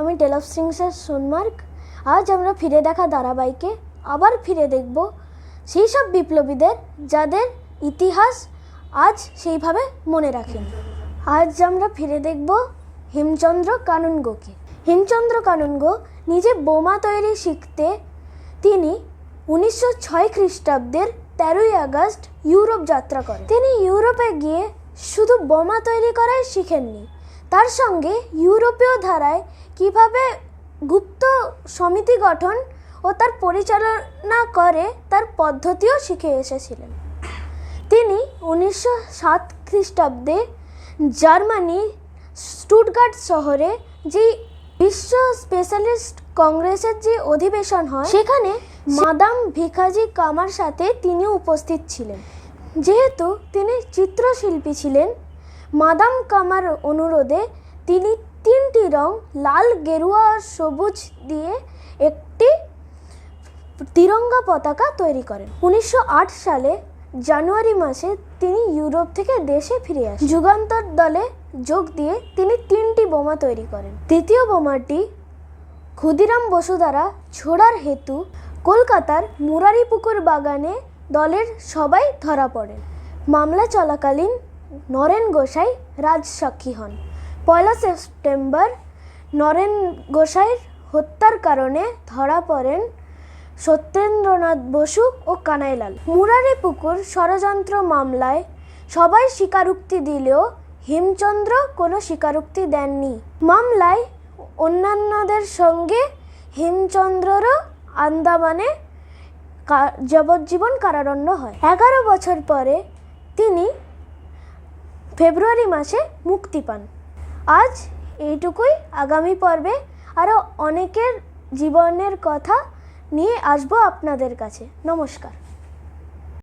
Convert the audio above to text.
আমি টেল অফ স্ট্রিংসের সোনমার্গ। আজ আমরা ফিরে দেখা ধারাবাহিকে, আবার ফিরে দেখব সেই সব বিপ্লবীদের যাদের ইতিহাস আজ সেইভাবে মনে রাখেন। আজ আমরা ফিরে দেখব হেমচন্দ্র কানুনগোকে। হেমচন্দ্র কানুনগো নিজে বোমা তৈরি শিখতে তিনি উনিশশো ছয় খ্রিস্টাব্দের তেরোই আগস্ট ইউরোপ যাত্রা করেন। তিনি ইউরোপে গিয়ে শুধু বোমা তৈরি করাই শিখেননি তার সঙ্গে ইউরোপীয় ধারায় কীভাবে গুপ্ত সমিতি গঠন ও তার পরিচালনা করে তার পদ্ধতিও শিখে এসেছিলেন। তিনি উনিশশো সাত খ্রিস্টাব্দে জার্মানি স্টুটগার্ট শহরে যে বিশ্ব স্পেশালিস্ট কংগ্রেসের যে অধিবেশন হয় সেখানে মাদাম ভিখাজি কামার সাথে তিনি উপস্থিত ছিলেন। যেহেতু তিনি চিত্রশিল্পী ছিলেন মাদাম কামার অনুরোধে তিনি তিনটি রং লাল, গেরুয়া আর সবুজ দিয়ে একটি তিরঙ্গা পতাকা তৈরি করেন। উনিশশো আট সালে জানুয়ারি মাসে তিনি ইউরোপ থেকে দেশে ফিরে আসেন। যুগান্তর দলে যোগ দিয়ে তিনি তিনটি বোমা তৈরি করেন। দ্বিতীয় বোমাটি ক্ষুদিরাম বসু দ্বারা ছোড়ার হেতু কলকাতার মুরারিপুকুর বাগানে দলের সবাই ধরা পড়েন। মামলা চলাকালীন নরেন গোসাই রাজসাক্ষী হন। পয়লা সেপ্টেম্বর নরেন গোসাইয়ের হত্যার কারণে ধরা পড়েন সত্যেন্দ্রনাথ বসু ও কানাইলাল। মুরারি পুকুর ষড়যন্ত্র মামলায় সবাই স্বীকারোক্তি দিলেও হেমচন্দ্র কোনো স্বীকারোক্তি দেননি। মামলায় অন্যান্যদের সঙ্গে হেমচন্দ্ররও আন্দামানে যাবজ্জীবন কারারণ্য হয়। এগারো বছর পরে তিনি ফেব্রুয়ারি মাসে মুক্তি পান। আজ এইটুকুই। আগামী পর্বে আরও অনেকের জীবনের কথা নিয়ে আসব আপনাদের কাছে। নমস্কার।